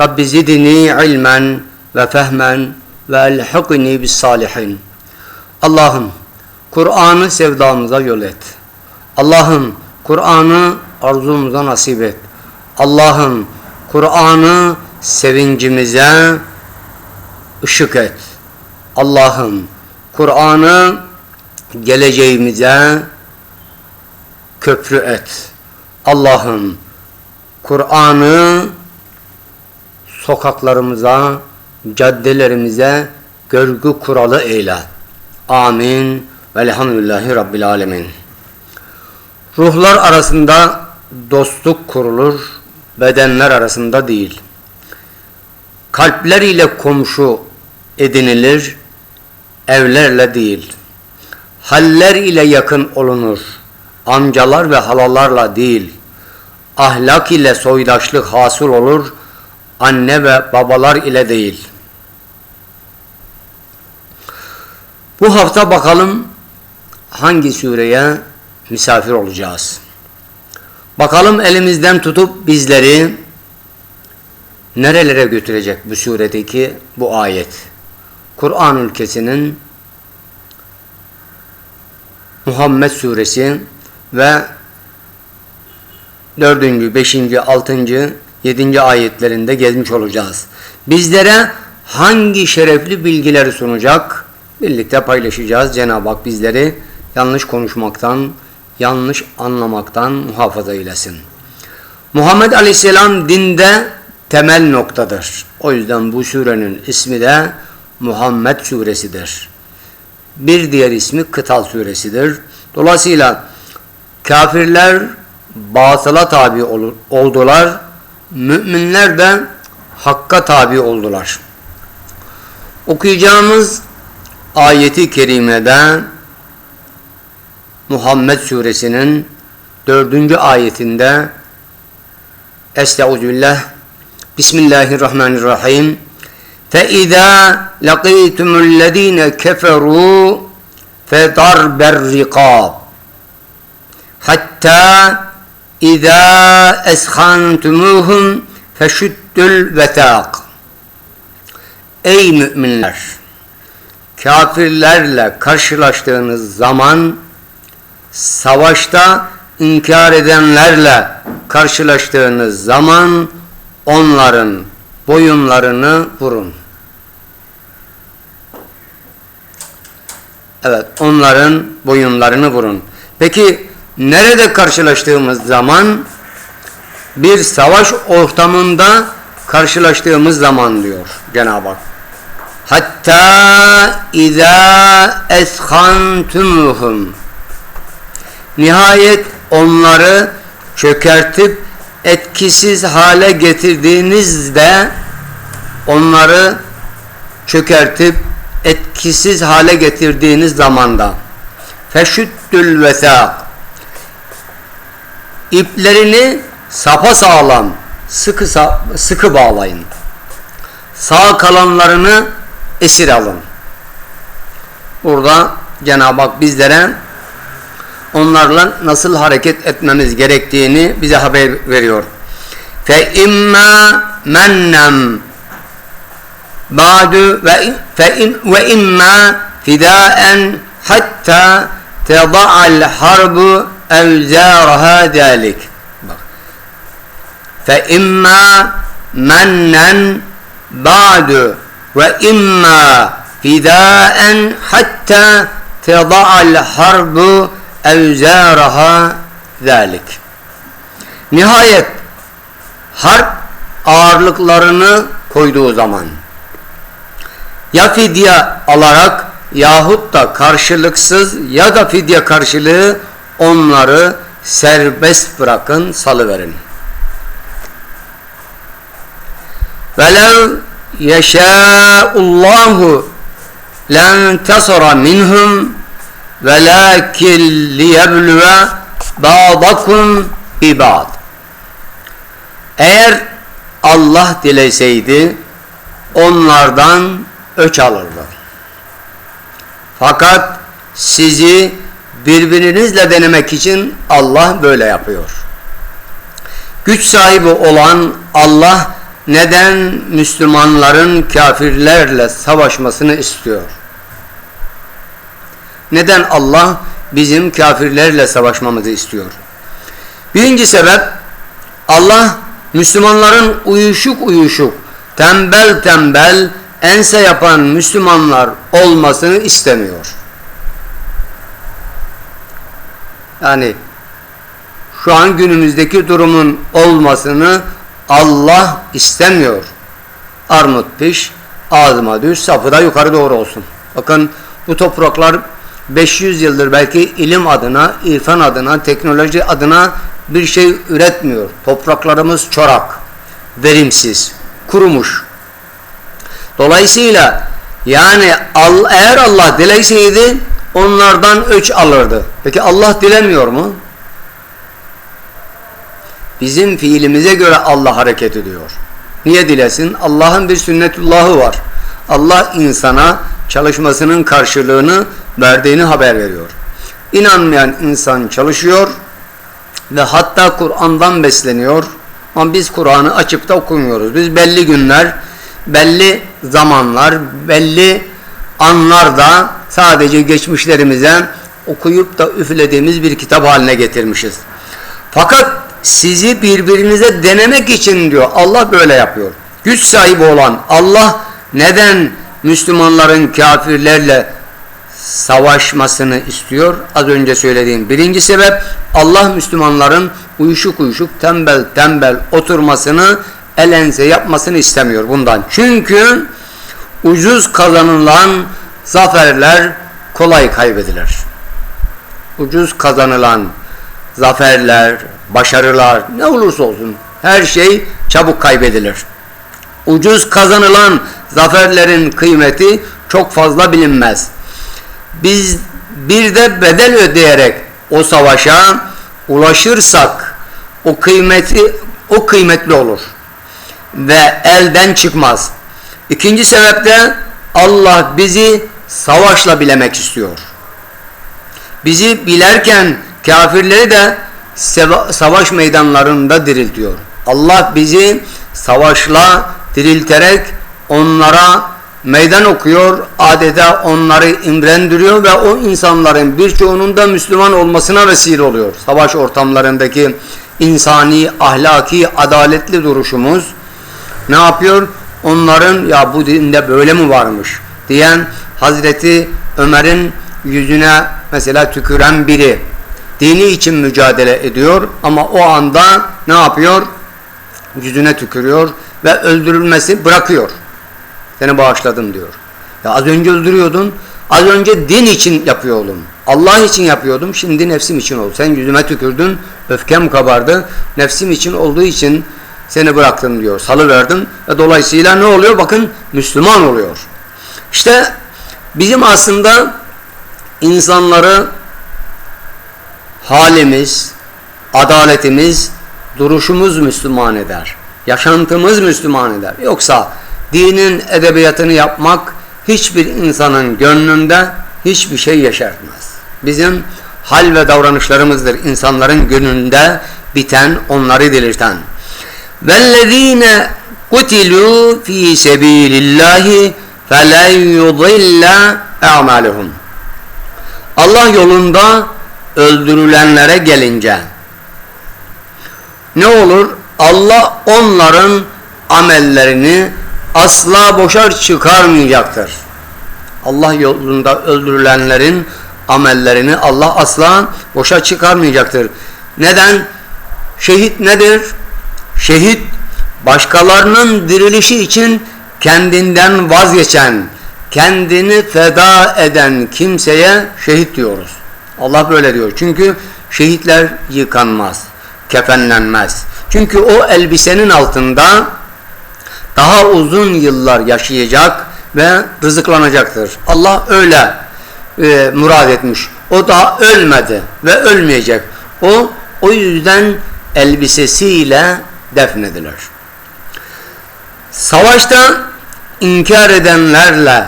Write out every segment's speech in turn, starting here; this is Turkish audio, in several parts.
Rabbi zidni ilmen ve fehmen ve elhikni bis salihin. Allah'ım Kur'an'ı sevdamıza yol et. Allah'ım Kur'an'ı arzumuza nasip et. Allah'ım Kur'an'ı sevincimize ışık et. Allah'ım Kur'an'ı geleceğimize köprü et. Allah'ım Kur'an'ı sokaklarımıza, caddelerimize görgü kuralı eyle. Amin. Velhamdülillahi Rabbil Alemin. Ruhlar arasında dostluk kurulur, bedenler arasında değil. Kalpler ile komşu edinilir, evlerle değil. Haller ile yakın olunur, amcalar ve halalarla değil. Ahlak ile soydaşlık hasıl olur, anne ve babalar ile değil. Bu hafta bakalım hangi sureye misafir olacağız. Bakalım elimizden tutup bizleri nerelere götürecek bu suredeki bu ayet. Kur'an ülkesinin Muhammed suresi ve 4. 5. 6. 7. ayetlerinde gezmiş olacağız. Bizlere hangi şerefli bilgileri sunacak? Birlikte paylaşacağız. Cenab-ı Hak bizleri yanlış konuşmaktan, yanlış anlamaktan muhafaza eylesin. Muhammed Aleyhisselam dinde temel noktadır. O yüzden bu surenin ismi de Muhammed suresidir. Bir diğer ismi Kıtal suresidir. Dolayısıyla kafirler batıla tabi oldular müminler de hakka tabi oldular. Okuyacağımız ayeti kerimede Muhammed suresinin dördüncü ayetinde Estağfirullah Bismillahirrahmanirrahim فَإِذَا لَقِيتُمُ الَّذ۪ينَ كَفَرُوا فَضَرْبَ الرِّقَابِ حَتَّى İza eskhantumuhum feşuddül vetak. Ey müminler! Kafirlerle karşılaştığınız zaman savaşta inkar edenlerle karşılaştığınız zaman onların boyunlarını vurun. Evet, onların boyunlarını vurun. Peki nerede karşılaştığımız zaman bir savaş ortamında karşılaştığımız zaman diyor Cenab-ı Hak. Hatta izâ eshantumuhum Nihayet onları çökertip etkisiz hale getirdiğinizde onları çökertip etkisiz hale getirdiğiniz zamanda. Feşüddül vesâk iplerini sapa sağlam sıkı sıkı bağlayın. Sağ kalanlarını esir alın. Burada Cenab-ı Hak bizlere onlarla nasıl hareket etmemiz gerektiğini bize haber veriyor. Fe imma mennem ba'du ve fe ve imma fidaen hatta teda'al harbu evzâraha dâlik. Bak. Fe imma mennen ba'du ve imma fidâen hatta teda'al harbu evzâraha zâlik. Nihayet harp ağırlıklarını koyduğu zaman ya fidye alarak yahut da karşılıksız ya da fidye karşılığı onları serbest bırakın, salıverin. Velev yeşâullâhu lentasara minhum velakin liyebluve ba'dakum biba'd. Eğer Allah dileseydi onlardan öç alırdı. Fakat sizi birbirinizle denemek için Allah böyle yapıyor. Güç sahibi olan Allah neden Müslümanların kafirlerle savaşmasını istiyor? Neden Allah bizim kafirlerle savaşmamızı istiyor? Birinci sebep Allah Müslümanların uyuşuk uyuşuk, tembel tembel, ense yapan Müslümanlar olmasını istemiyor. Yani şu an günümüzdeki durumun olmasını Allah istemiyor. Armut piş, ağzıma düz, sapı da yukarı doğru olsun. Bakın bu topraklar 500 yıldır belki ilim adına, irfan adına, teknoloji adına bir şey üretmiyor. Topraklarımız çorak, verimsiz, kurumuş. Dolayısıyla yani eğer Allah dileseydi onlardan öç alırdı. Peki Allah dilemiyor mu? Bizim fiilimize göre Allah hareket ediyor. Niye dilesin? Allah'ın bir sünnetullahı var. Allah insana çalışmasının karşılığını verdiğini haber veriyor. İnanmayan insan çalışıyor ve hatta Kur'an'dan besleniyor. Ama biz Kur'an'ı açıp da okumuyoruz. Biz belli günler, belli zamanlar, belli anlarda sadece geçmişlerimize okuyup da üflediğimiz bir kitap haline getirmişiz. Fakat sizi birbirinize denemek için diyor. Allah böyle yapıyor. Güç sahibi olan Allah neden Müslümanların kafirlerle savaşmasını istiyor? Az önce söylediğim birinci sebep Allah Müslümanların uyuşuk uyuşuk tembel tembel oturmasını elense yapmasını istemiyor bundan. Çünkü ucuz kazanılan zaferler kolay kaybedilir. Ucuz kazanılan zaferler, başarılar ne olursa olsun her şey çabuk kaybedilir. Ucuz kazanılan zaferlerin kıymeti çok fazla bilinmez. Biz bir de bedel ödeyerek o savaşa ulaşırsak o kıymeti o kıymetli olur ve elden çıkmaz. İkinci sebep de Allah bizi savaşla bilemek istiyor. Bizi bilerken kafirleri de savaş meydanlarında diriltiyor. Allah bizi savaşla dirilterek onlara meydan okuyor, adeta onları imrendiriyor ve o insanların birçoğunun da Müslüman olmasına vesile oluyor. Savaş ortamlarındaki insani, ahlaki, adaletli duruşumuz ne yapıyor? Onların ya bu dinde böyle mi varmış diyen Hazreti Ömer'in yüzüne mesela tüküren biri dini için mücadele ediyor ama o anda ne yapıyor? Yüzüne tükürüyor ve öldürülmesi bırakıyor. Seni bağışladım diyor. Ya az önce öldürüyordun. Az önce din için yapıyordum. Allah için yapıyordum. Şimdi nefsim için oldu. Sen yüzüme tükürdün. Öfkem kabardı. Nefsim için olduğu için seni bıraktım diyor. Salıverdim. Ve dolayısıyla ne oluyor? Bakın Müslüman oluyor. İşte bizim aslında insanları halimiz, adaletimiz, duruşumuz Müslüman eder. Yaşantımız Müslüman eder. Yoksa dinin edebiyatını yapmak hiçbir insanın gönlünde hiçbir şey yaşartmaz. Bizim hal ve davranışlarımızdır insanların gönlünde biten, onları delirten. وَالَّذ۪ينَ قُتِلُوا ف۪ي سَب۪يلِ اللّٰهِ فَلَنْ يُضِلَّ اَعْمَالُهُمْ Allah yolunda öldürülenlere gelince ne olur? Allah onların amellerini asla boşa çıkarmayacaktır. Allah yolunda öldürülenlerin amellerini Allah asla boşa çıkarmayacaktır. Neden? Şehit nedir? Şehit başkalarının dirilişi için kendinden vazgeçen, kendini feda eden kimseye şehit diyoruz. Allah böyle diyor. Çünkü şehitler yıkanmaz, kefenlenmez. Çünkü o elbisenin altında daha uzun yıllar yaşayacak ve rızıklanacaktır. Allah öyle e, murad etmiş. O daha ölmedi ve ölmeyecek. O o yüzden elbisesiyle defnedilir. Savaşta inkar edenlerle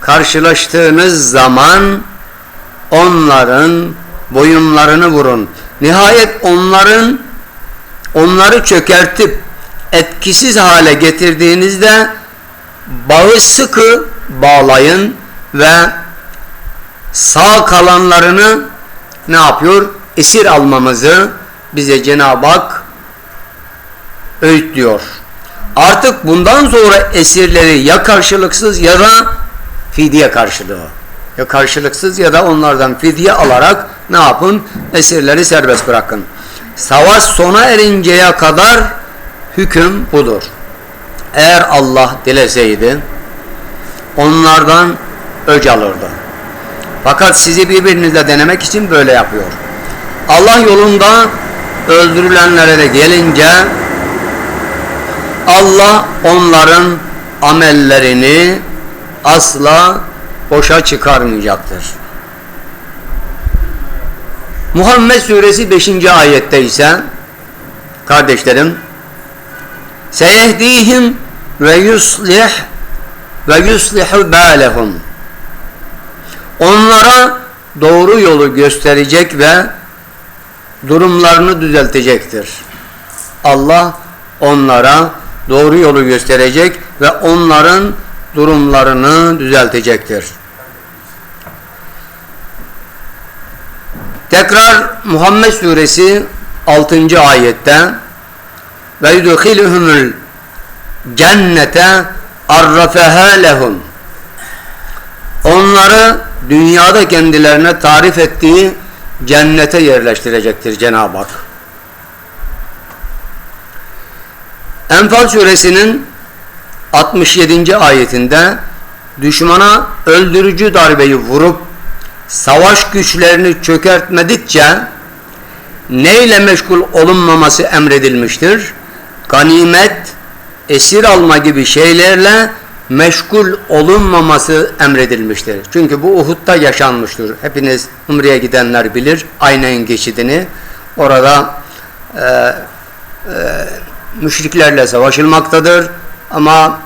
karşılaştığınız zaman onların boyunlarını vurun. Nihayet onların onları çökertip etkisiz hale getirdiğinizde bağı sıkı bağlayın ve sağ kalanlarını ne yapıyor? Esir almamızı bize Cenab-ı Hak öğütlüyor. Artık bundan sonra esirleri ya karşılıksız ya da fidye karşılığı. Ya karşılıksız ya da onlardan fidye alarak ne yapın? Esirleri serbest bırakın. Savaş sona erinceye kadar hüküm budur. Eğer Allah dileseydi onlardan öc alırdı. Fakat sizi birbirinizle denemek için böyle yapıyor. Allah yolunda öldürülenlere de gelince Allah onların amellerini asla boşa çıkarmayacaktır. Muhammed suresi 5. ayette ise kardeşlerim seyehdihim ve yuslih ve yuslihu balehum onlara doğru yolu gösterecek ve durumlarını düzeltecektir. Allah onlara doğru yolu gösterecek ve onların durumlarını düzeltecektir. Tekrar Muhammed suresi 6. ayette ve yudkhiluhumul cennete arrafeha lehum onları dünyada kendilerine tarif ettiği cennete yerleştirecektir Cenab-ı Hak. Enfal suresinin 67. ayetinde düşmana öldürücü darbeyi vurup savaş güçlerini çökertmedikçe neyle meşgul olunmaması emredilmiştir? Ganimet, esir alma gibi şeylerle meşgul olunmaması emredilmiştir. Çünkü bu Uhud'da yaşanmıştır. Hepiniz Umre'ye gidenler bilir. Aynen geçidini. Orada e, e, müşriklerle savaşılmaktadır. Ama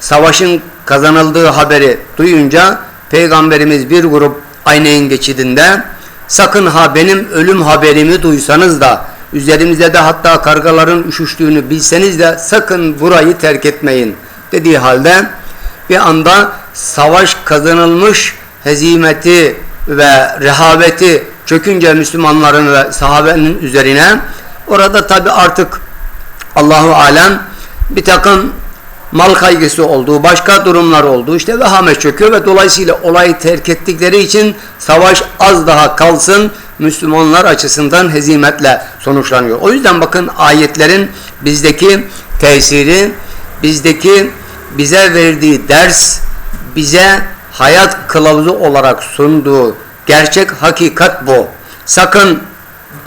savaşın kazanıldığı haberi duyunca Peygamberimiz bir grup Aynen geçidinde sakın ha benim ölüm haberimi duysanız da üzerimize de hatta kargaların üşüştüğünü bilseniz de sakın burayı terk etmeyin dediği halde bir anda savaş kazanılmış hezimeti ve rehaveti çökünce Müslümanların ve sahabenin üzerine orada tabi artık Allahu alem bir takım mal kaygısı olduğu, başka durumlar olduğu işte vehamet çöküyor ve dolayısıyla olayı terk ettikleri için savaş az daha kalsın Müslümanlar açısından hezimetle sonuçlanıyor. O yüzden bakın ayetlerin bizdeki tesiri, bizdeki bize verdiği ders, bize hayat kılavuzu olarak sunduğu gerçek hakikat bu. Sakın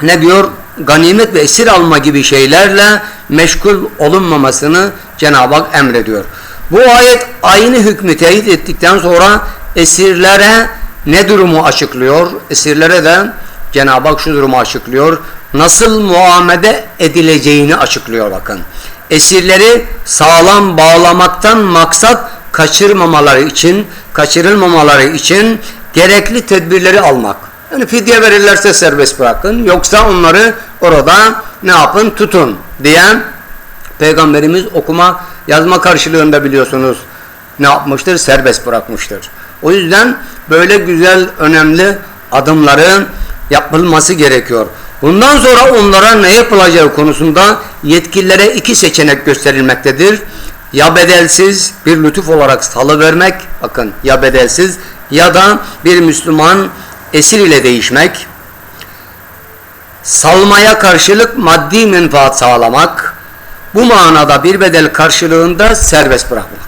ne diyor? Ganimet ve esir alma gibi şeylerle meşgul olunmamasını Cenab-ı Hak emrediyor. Bu ayet aynı hükmü teyit ettikten sonra esirlere ne durumu açıklıyor? Esirlere de Cenab-ı Hak şu durumu açıklıyor. Nasıl muamele edileceğini açıklıyor bakın. Esirleri sağlam bağlamaktan maksat kaçırmamaları için, kaçırılmamaları için gerekli tedbirleri almak. Yani fidye verirlerse serbest bırakın. Yoksa onları orada ne yapın? Tutun diyen Peygamberimiz okuma yazma karşılığında biliyorsunuz ne yapmıştır? Serbest bırakmıştır. O yüzden böyle güzel önemli adımların yapılması gerekiyor. Bundan sonra onlara ne yapılacağı konusunda yetkililere iki seçenek gösterilmektedir. Ya bedelsiz bir lütuf olarak salı vermek, bakın ya bedelsiz ya da bir Müslüman esir ile değişmek, salmaya karşılık maddi menfaat sağlamak, bu manada bir bedel karşılığında serbest bırakmak.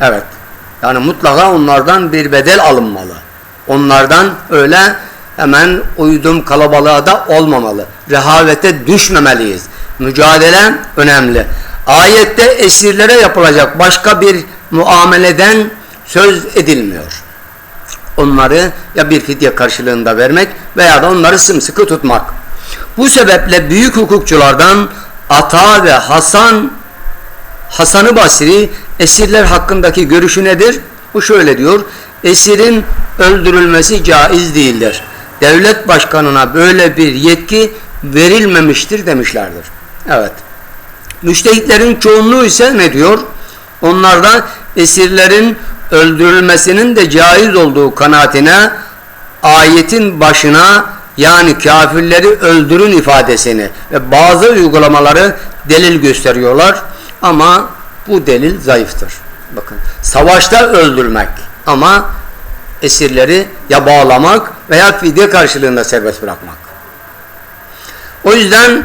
Evet. Yani mutlaka onlardan bir bedel alınmalı. Onlardan öyle hemen uydum kalabalığa da olmamalı. Rehavete düşmemeliyiz. Mücadele önemli. Ayette esirlere yapılacak başka bir muameleden söz edilmiyor. Onları ya bir fidye karşılığında vermek veya da onları sımsıkı tutmak. Bu sebeple büyük hukukçulardan Ata ve Hasan Hasan-ı Basri esirler hakkındaki görüşü nedir? Bu şöyle diyor. Esirin öldürülmesi caiz değildir. Devlet başkanına böyle bir yetki verilmemiştir demişlerdir. Evet. Müştehitlerin çoğunluğu ise ne diyor? Onlar da esirlerin öldürülmesinin de caiz olduğu kanaatine ayetin başına yani kafirleri öldürün ifadesini ve bazı uygulamaları delil gösteriyorlar ama bu delil zayıftır. Bakın savaşta öldürmek ama esirleri ya bağlamak veya fidye karşılığında serbest bırakmak. O yüzden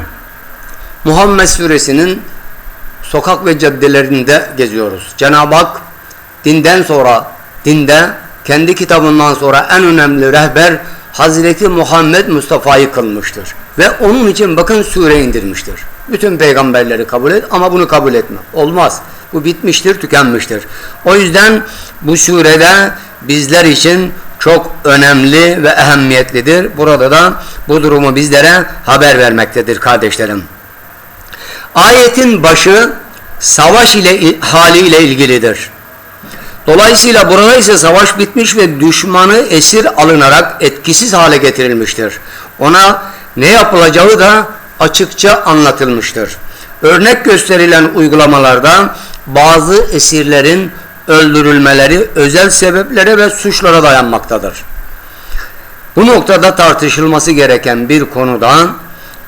Muhammed suresinin sokak ve caddelerinde geziyoruz. Cenab-ı Hak dinden sonra dinde kendi kitabından sonra en önemli rehber Hazreti Muhammed Mustafa'yı kılmıştır. Ve onun için bakın sure indirmiştir. Bütün peygamberleri kabul et ama bunu kabul etme. Olmaz. Bu bitmiştir, tükenmiştir. O yüzden bu surede bizler için çok önemli ve ehemmiyetlidir. Burada da bu durumu bizlere haber vermektedir kardeşlerim. Ayetin başı savaş ile haliyle ilgilidir. Dolayısıyla burada ise savaş bitmiş ve düşmanı esir alınarak etkisiz hale getirilmiştir. Ona ne yapılacağı da açıkça anlatılmıştır. Örnek gösterilen uygulamalarda bazı esirlerin öldürülmeleri özel sebeplere ve suçlara dayanmaktadır. Bu noktada tartışılması gereken bir konuda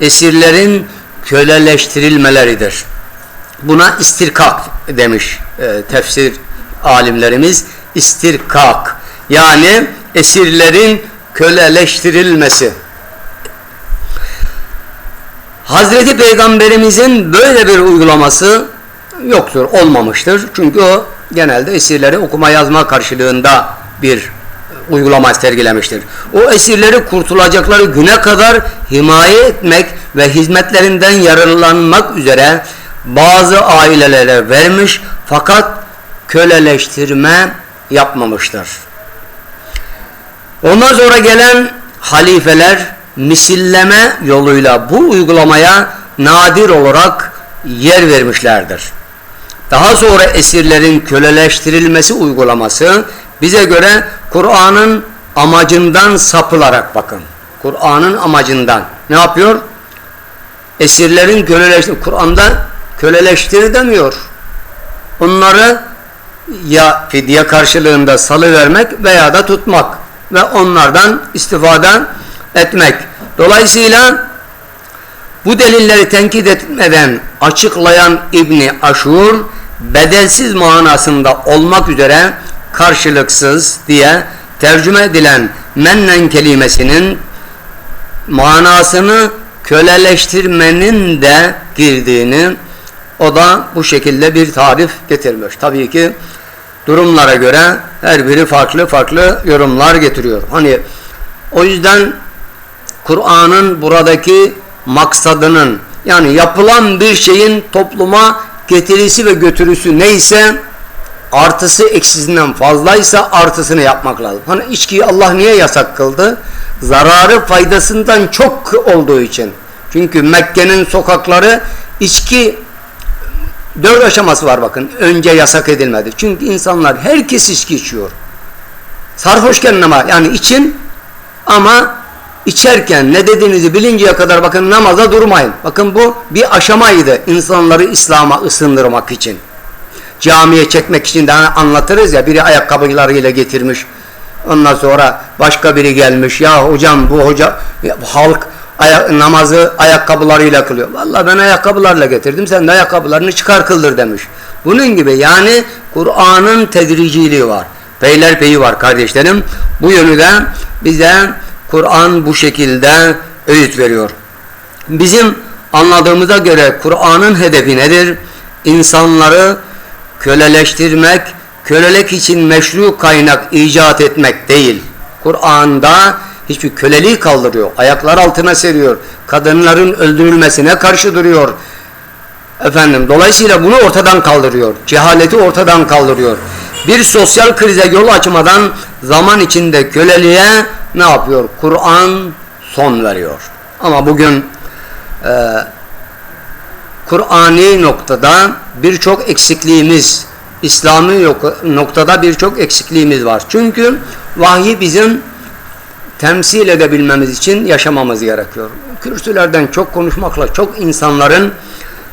esirlerin köleleştirilmeleridir. Buna istirkak demiş e, tefsir alimlerimiz. İstirkak yani esirlerin köleleştirilmesi. Hazreti Peygamberimizin böyle bir uygulaması yoktur, olmamıştır. Çünkü o genelde esirleri okuma yazma karşılığında bir uygulama sergilemiştir. O esirleri kurtulacakları güne kadar himaye etmek ve hizmetlerinden yararlanmak üzere bazı ailelere vermiş fakat köleleştirme yapmamıştır. Ondan sonra gelen halifeler misilleme yoluyla bu uygulamaya nadir olarak yer vermişlerdir. Daha sonra esirlerin köleleştirilmesi uygulaması bize göre Kur'an'ın amacından sapılarak bakın. Kur'an'ın amacından. Ne yapıyor? Esirlerin köleleştir. Kur'an'da köleleştir demiyor. Onları ya fidye karşılığında salı vermek veya da tutmak ve onlardan istifade etmek. Dolayısıyla bu delilleri tenkit etmeden açıklayan İbni Aşur bedelsiz manasında olmak üzere karşılıksız diye tercüme edilen mennen kelimesinin manasını köleleştirmenin de girdiğini o da bu şekilde bir tarif getirmiş. Tabii ki durumlara göre her biri farklı farklı yorumlar getiriyor. Hani o yüzden Kur'an'ın buradaki maksadının yani yapılan bir şeyin topluma getirisi ve götürüsü neyse artısı eksisinden fazlaysa artısını yapmak lazım. Hani içkiyi Allah niye yasak kıldı? Zararı faydasından çok olduğu için. Çünkü Mekke'nin sokakları içki dört aşaması var bakın. Önce yasak edilmedi. Çünkü insanlar herkes içki içiyor. Sarhoşken ama yani için ama içerken ne dediğinizi bilinceye kadar bakın namaza durmayın. Bakın bu bir aşamaydı insanları İslam'a ısındırmak için. Camiye çekmek için de anlatırız ya biri ayakkabılarıyla getirmiş. Ondan sonra başka biri gelmiş. Ya hocam bu hoca ya, halk ayak, namazı ayakkabılarıyla kılıyor. Vallahi ben ayakkabılarla getirdim. Sen de ayakkabılarını çıkar kıldır demiş. Bunun gibi yani Kur'an'ın tedriciliği var. Peylerpeyi var kardeşlerim. Bu yönüde bize Kur'an bu şekilde öğüt veriyor. Bizim anladığımıza göre Kur'an'ın hedefi nedir? İnsanları köleleştirmek, kölelik için meşru kaynak icat etmek değil. Kur'an'da hiçbir köleliği kaldırıyor. Ayaklar altına seriyor. Kadınların öldürülmesine karşı duruyor. Efendim dolayısıyla bunu ortadan kaldırıyor. Cehaleti ortadan kaldırıyor. Bir sosyal krize yol açmadan zaman içinde köleliğe ne yapıyor? Kur'an son veriyor. Ama bugün e, Kur'ani noktada birçok eksikliğimiz, İslami noktada birçok eksikliğimiz var. Çünkü vahyi bizim temsil edebilmemiz için yaşamamız gerekiyor. Kürsülerden çok konuşmakla çok insanların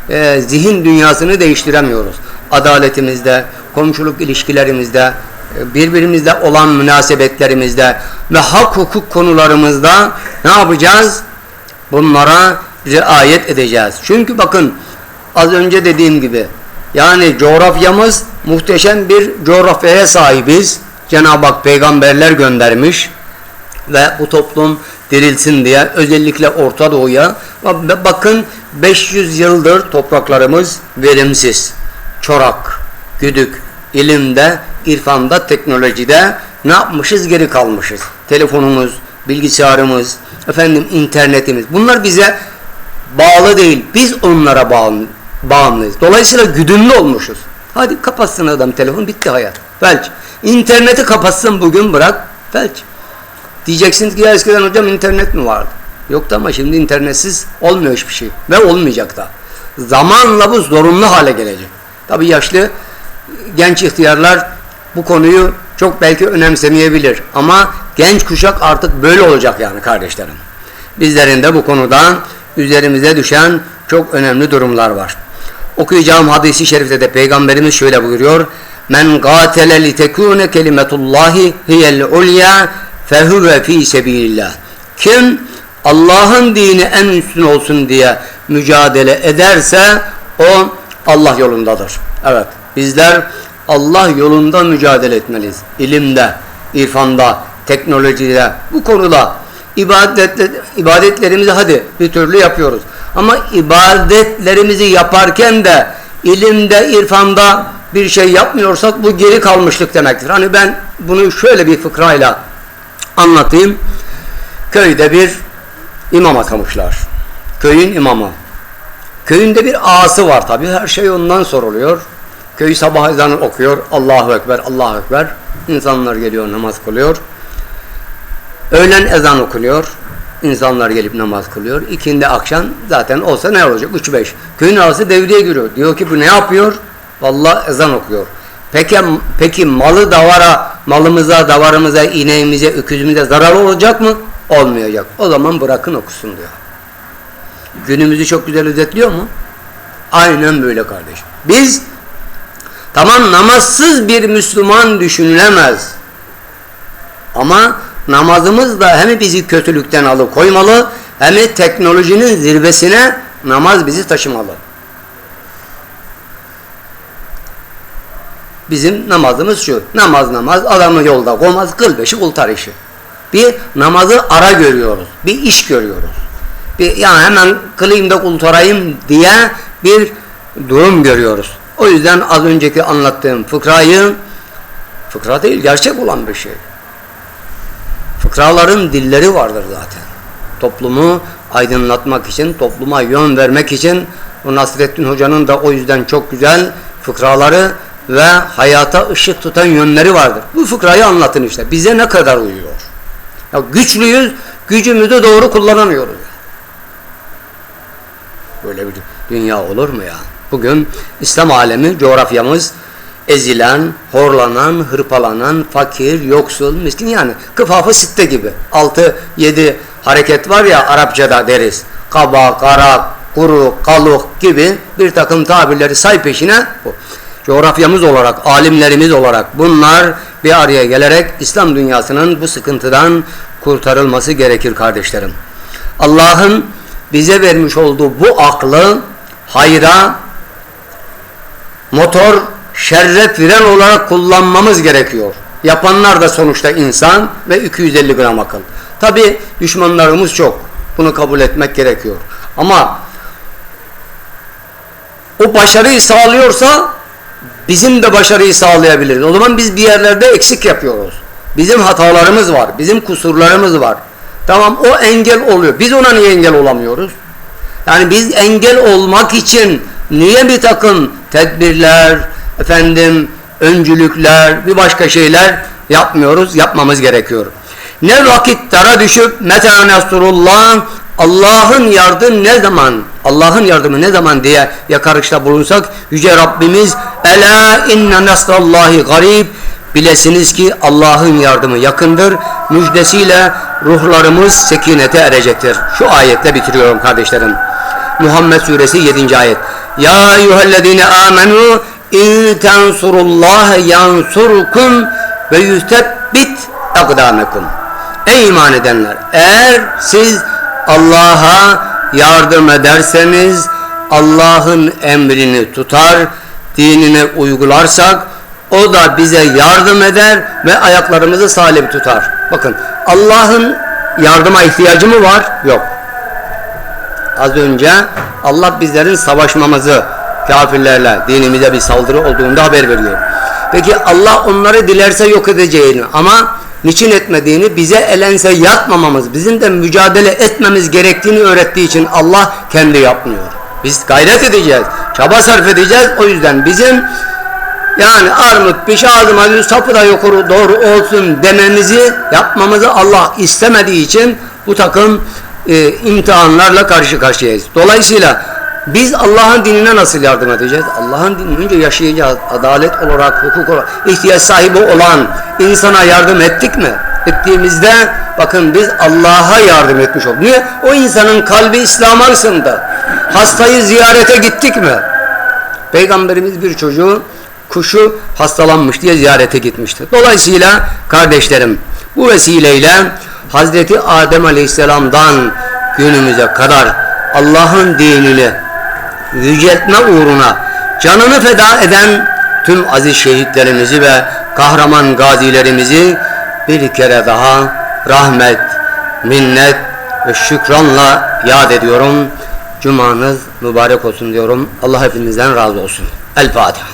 e, zihin dünyasını değiştiremiyoruz. Adaletimizde, komşuluk ilişkilerimizde, e, birbirimizle olan münasebetlerimizde ve hak hukuk konularımızda ne yapacağız? Bunlara riayet edeceğiz. Çünkü bakın az önce dediğim gibi yani coğrafyamız muhteşem bir coğrafyaya sahibiz. Cenab-ı Hak peygamberler göndermiş ve bu toplum dirilsin diye özellikle Orta Doğu'ya Bak- bakın 500 yıldır topraklarımız verimsiz. Çorak, güdük, ilimde, irfanda, teknolojide ne yapmışız? Geri kalmışız. Telefonumuz, bilgisayarımız, efendim internetimiz. Bunlar bize bağlı değil. Biz onlara bağlı, bağımlıyız. Dolayısıyla güdümlü olmuşuz. Hadi kapatsın adam telefon bitti hayat. Felç. İnterneti kapatsın bugün bırak felç. Diyeceksin ki ya eskiden hocam internet mi vardı? Yoktu ama şimdi internetsiz olmuyor hiçbir şey. Ve olmayacak da. Zamanla bu zorunlu hale gelecek. Tabii yaşlı genç ihtiyarlar bu konuyu çok belki önemsemeyebilir. Ama genç kuşak artık böyle olacak yani kardeşlerim. Bizlerin de bu konuda üzerimize düşen çok önemli durumlar var. Okuyacağım hadisi şerifte de Peygamberimiz şöyle buyuruyor. Men gatele li tekune kelimetullahi hiyel ulya fehuve fi sebilillah. Kim Allah'ın dini en üstün olsun diye mücadele ederse o Allah yolundadır. Evet bizler Allah yolunda mücadele etmeliyiz. İlimde, irfanda, teknolojide, bu konuda ibadetle, ibadetlerimizi hadi bir türlü yapıyoruz. Ama ibadetlerimizi yaparken de ilimde, irfanda bir şey yapmıyorsak bu geri kalmışlık demektir. Hani ben bunu şöyle bir fıkrayla anlatayım. Köyde bir imam atamışlar. Köyün imamı. Köyünde bir ağası var tabi. Her şey ondan soruluyor. Köy sabah ezanı okuyor. Allahu Ekber, Allahu Ekber. İnsanlar geliyor namaz kılıyor. Öğlen ezan okunuyor. İnsanlar gelip namaz kılıyor. İkindi akşam zaten olsa ne olacak? 3-5. Köyün ağası devreye giriyor. Diyor ki bu ne yapıyor? Vallahi ezan okuyor. Peki, peki malı davara, malımıza, davarımıza, ineğimize, öküzümüze zarar olacak mı? Olmayacak. O zaman bırakın okusun diyor. Günümüzü çok güzel özetliyor mu? Aynen böyle kardeş. Biz tamam namazsız bir Müslüman düşünülemez. Ama namazımız da hem bizi kötülükten alıkoymalı hem de teknolojinin zirvesine namaz bizi taşımalı. Bizim namazımız şu. Namaz namaz adamı yolda koymaz kıl beşi kultar işi. Bir namazı ara görüyoruz. Bir iş görüyoruz. Bir, yani hemen kılayım da kurtarayım diye bir durum görüyoruz. O yüzden az önceki anlattığım fıkrayı fıkra değil gerçek olan bir şey. Fıkraların dilleri vardır zaten. Toplumu aydınlatmak için, topluma yön vermek için o Nasrettin Hoca'nın da o yüzden çok güzel fıkraları ve hayata ışık tutan yönleri vardır. Bu fıkrayı anlatın işte. Bize ne kadar uyuyor? Ya güçlüyüz, gücümüzü doğru kullanamıyoruz. Böyle bir dünya olur mu ya? Bugün İslam alemi, coğrafyamız ezilen, horlanan, hırpalanan, fakir, yoksul, miskin yani kıfafı sitte gibi. 6-7 hareket var ya Arapçada deriz. Kaba, kara, kuru, kaluk gibi bir takım tabirleri say peşine bu. Coğrafyamız olarak, alimlerimiz olarak bunlar bir araya gelerek İslam dünyasının bu sıkıntıdan kurtarılması gerekir kardeşlerim. Allah'ın bize vermiş olduğu bu aklı hayra, motor, şerre fren olarak kullanmamız gerekiyor. Yapanlar da sonuçta insan ve 250 gram akıl. Tabi düşmanlarımız çok. Bunu kabul etmek gerekiyor. Ama o başarıyı sağlıyorsa bizim de başarıyı sağlayabiliriz. O zaman biz bir yerlerde eksik yapıyoruz. Bizim hatalarımız var. Bizim kusurlarımız var. Tamam o engel oluyor. Biz ona niye engel olamıyoruz? Yani biz engel olmak için niye bir takım tedbirler, efendim öncülükler, bir başka şeyler yapmıyoruz, yapmamız gerekiyor. Ne vakit dara düşüp meta nasrullah Allah'ın yardım ne zaman Allah'ın yardımı ne zaman diye yakarışta bulunsak yüce Rabbimiz ela inne nasrallahi garib bilesiniz ki Allah'ın yardımı yakındır müjdesiyle ruhlarımız sekinete erecektir. Şu ayetle bitiriyorum kardeşlerim. Muhammed suresi 7. ayet. Ya eyyühellezine amenu in tensurullaha yansurkum ve yüstebbit akdamekum. Ey iman edenler eğer siz Allah'a yardım ederseniz Allah'ın emrini tutar, dinine uygularsak o da bize yardım eder ve ayaklarımızı salim tutar. Bakın Allah'ın yardıma ihtiyacı mı var? Yok. Az önce Allah bizlerin savaşmamızı kafirlerle dinimize bir saldırı olduğunda haber veriyor. Peki Allah onları dilerse yok edeceğini ama niçin etmediğini bize elense yapmamamız, bizim de mücadele etmemiz gerektiğini öğrettiği için Allah kendi yapmıyor. Biz gayret edeceğiz, çaba sarf edeceğiz. O yüzden bizim yani armut piş ağzıma gül sapı da yukarı doğru olsun dememizi yapmamızı Allah istemediği için bu takım e, imtihanlarla karşı karşıyayız. Dolayısıyla biz Allah'ın dinine nasıl yardım edeceğiz? Allah'ın dinini önce yaşayacağız. Adalet olarak, hukuk olarak ihtiyaç sahibi olan insana yardım ettik mi? Ettiğimizde bakın biz Allah'a yardım etmiş olduk. Niye? O insanın kalbi İslam'a ısındı. Hastayı ziyarete gittik mi? Peygamberimiz bir çocuğu kuşu hastalanmış diye ziyarete gitmişti. Dolayısıyla kardeşlerim bu vesileyle Hazreti Adem Aleyhisselam'dan günümüze kadar Allah'ın dinini yüceltme uğruna canını feda eden tüm aziz şehitlerimizi ve kahraman gazilerimizi bir kere daha rahmet, minnet ve şükranla yad ediyorum. Cumanız mübarek olsun diyorum. Allah hepinizden razı olsun. El Fatiha.